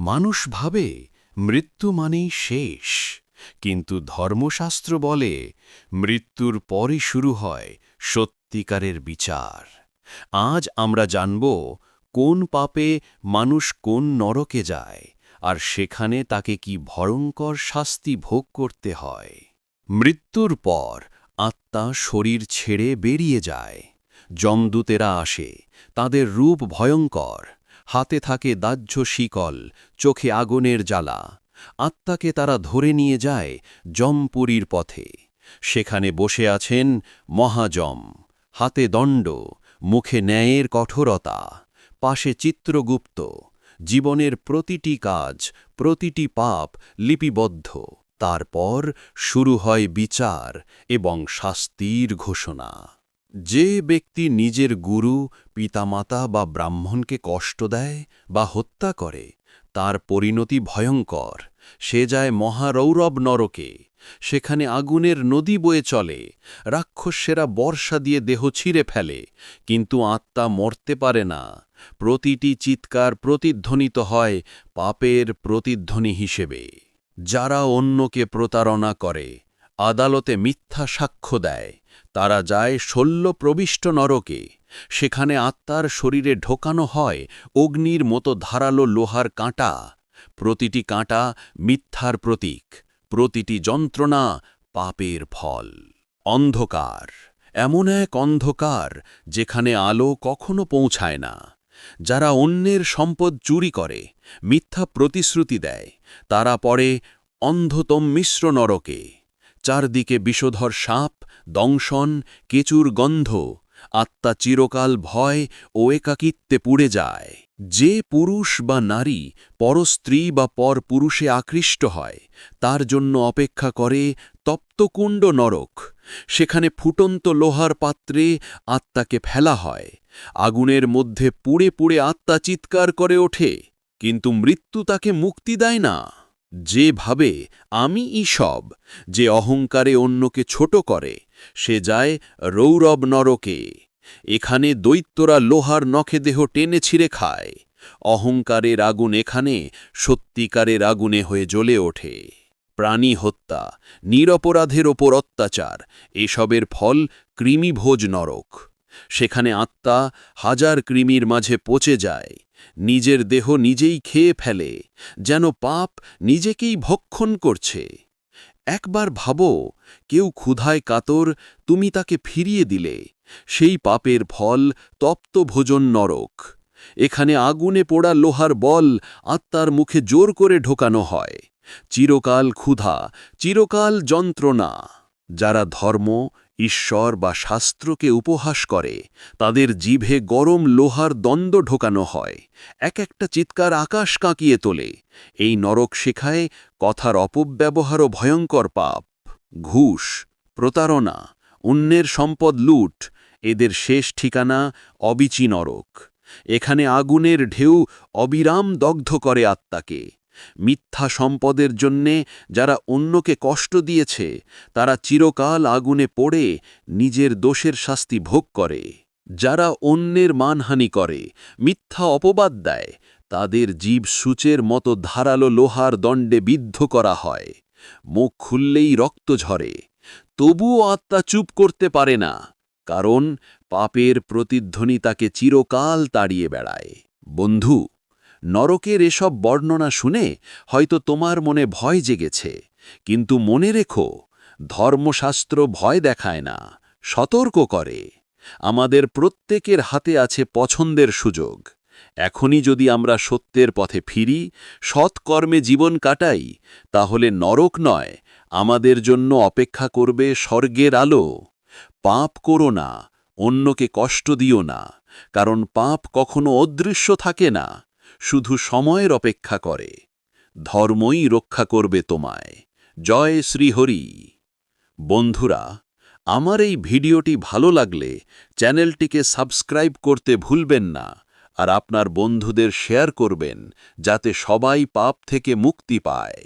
মানুষ ভাবে মৃত্যু মানেই শেষ, কিন্তু ধর্মশাস্ত্র বলে মৃত্যুর পরই শুরু হয় সত্যিকারের বিচার। আজ আমরা জানব কোন পাপে মানুষ কোন নরকে যায় আর সেখানে তাকে কি ভয়ঙ্কর শাস্তি ভোগ করতে হয়। মৃত্যুর পর আত্মা শরীর ছেড়ে বেরিয়ে যায়, যমদূতেরা আসে, তাদের রূপ ভয়ঙ্কর হাতে থাকে দাহ্য শিকল, চোখে আগুনের জ্বালা। আত্মাকে তারা ধরে নিয়ে যায় জমপুরীর পথে। সেখানে বসে আছেন মহাজম। হাতে দণ্ড, মুখে ন্যায়ের কঠোরতা। পাশে চিত্রগুপ্ত। জীবনের প্রতিটি কাজ, প্রতিটি পাপ লিপিবদ্ধ। তারপর শুরু হয় বিচার এবং শাস্তির ঘোষণা। যে ব্যক্তি নিজের গুরু, পিতামাতা বা ব্রাহ্মণকে কষ্ট দেয় বা হত্যা করে, তার পরিণতি ভয়ঙ্কর। সে যায় মহারৌরব নরকে, সেখানে আগুনের নদী বয়ে চলে, রাক্ষসেরা বর্ষা দিয়ে দেহ ছিঁড়ে ফেলে, কিন্তু আত্মা মরতে পারে না। প্রতিটি চিৎকার প্রতিধ্বনিত হয় পাপের প্রতিধ্বনি হিসেবে। যারা অন্যকে প্রতারণা করে, আদালতে মিথ্যা সাক্ষ্য দেয় তারা যায় শল্য প্রবিষ্ট নরকে, সেখানে আত্মার শরীরে ঢোকানো হয় অগ্নির মতো ধারালো লোহার কাঁটা। প্রতিটি কাঁটা মিথ্যার প্রতীক, প্রতিটি যন্ত্রণা পাপের ফল। অন্ধকার, এমন এক অন্ধকার যেখানে আলো কখনো পৌঁছায় না। যারা অন্যের সম্পদ চুরি করে, মিথ্যা প্রতিশ্রুতি দেয়, তারা পরে অন্ধতম মিশ্র নরকে। চারদিকে বিষধর সাপ, দংশন, কেচুর গন্ধ। আত্মা চিরকাল ভয় ও একাকিত্বে পুড়ে যায়। যে পুরুষ বা নারী পরস্ত্রী বা পর পুরুষে আকৃষ্ট হয়, তার জন্য অপেক্ষা করে তপ্তকুণ্ড নরক। সেখানে ফুটন্ত লোহার পাত্রে আত্মাকে ফেলা হয়। আগুনের মধ্যে পুড়ে পুড়ে আত্মা চিৎকার করে ওঠে, কিন্তু মৃত্যু তাকে মুক্তি দেয় না। যে ভাবে আমি ঈসব যে অহংকারে অন্যকে ছোট করে, সে যায় রৌরব নরকে। এখানে দৈত্যরা লোহার নখে দেহ টেনে ছিঁড়ে খায়। অহংকারের আগুন এখানে সত্যিকারের আগুনে হয়ে জ্বলে ওঠে। প্রাণী হত্যা, নিরপরাধের ওপর অত্যাচার, এসবের ফল কৃমিভোজ নরক। সেখানে আত্মা হাজার কৃমির মাঝে পচে যায়, নিজের দেহ নিজেই খেয়ে ফেলে, যেন পাপ নিজেকেই ভক্ষণ করছে। একবার ভাবো, কেউ ক্ষুধায় কাতর, তুমি তাকে ফিরিয়ে দিলে, সেই পাপের ফল তপ্ত ভোজন নরক। এখানে আগুনে পোড়া লোহার বল আত্মার মুখে জোর করে ঢোকানো হয়। চিরকাল ক্ষুধা, চিরকাল যন্ত্রণা। যারা ধর্ম ঈশ্বর বা শাস্ত্রকে উপহাস করে, তাদের জিভে গরম লোহার দ্বন্দ্ব ঢোকানো হয়, এক একটা চিৎকার আকাশ কাঁকিয়ে তোলে, এই নরক শেখায় কথার অপব্যবহারও ভয়ঙ্কর পাপ, ঘুষ, প্রতারণা, অন্যের সম্পদ লুট, এদের শেষ ঠিকানা অবিচি নরক, এখানে আগুনের ঢেউ অবিরাম দগ্ধ করে আত্মাকে। মিথ্যা সম্পদের জন্যে যারা অন্যকে কষ্ট দিয়েছে, তারা চিরকাল আগুনে পড়ে, নিজের দোষের শাস্তি ভোগ করে। যারা অন্যের মানহানি করে, মিথ্যা অপবাদ দেয়, তাদের জীব সূচের মতো ধারালো লোহার দণ্ডে বিদ্ধ করা হয়। মুখ খুললেই রক্ত ঝরে। তবুও আত্মা চুপ করতে পারে না, কারণ পাপের প্রতিধ্বনি তাকে চিরকাল তাড়িয়ে বেড়ায়। বন্ধু নরকের এসব বর্ণনা শুনে হয়তো তোমার মনে ভয় জেগেছে। কিন্তু মনে রেখো, ধর্মশাস্ত্র ভয় দেখায় না, সতর্ক করে। আমাদের প্রত্যেকের হাতে আছে পছন্দের সুযোগ। এখনই যদি আমরা সত্যের পথে ফিরি, সৎকর্মে জীবন কাটাই, তাহলে নরক নয়, আমাদের জন্য অপেক্ষা করবে স্বর্গের আলো। পাপ করো না, অন্যকে কষ্ট দিও না, কারণ পাপ কখনো অদৃশ্য থাকে না। শুধু সময়ের অপেক্ষা করে। ধর্মই রক্ষা করবে তোমায়। জয় শ্রীহরি। বন্ধুরা, আমার এই ভিডিওটি ভালো লাগলে চ্যানেলটিকে সাবস্ক্রাইব করতে ভুলবেন না আর আপনার বন্ধুদের শেয়ার করবেন, যাতে সবাই পাপ থেকে মুক্তি পায়।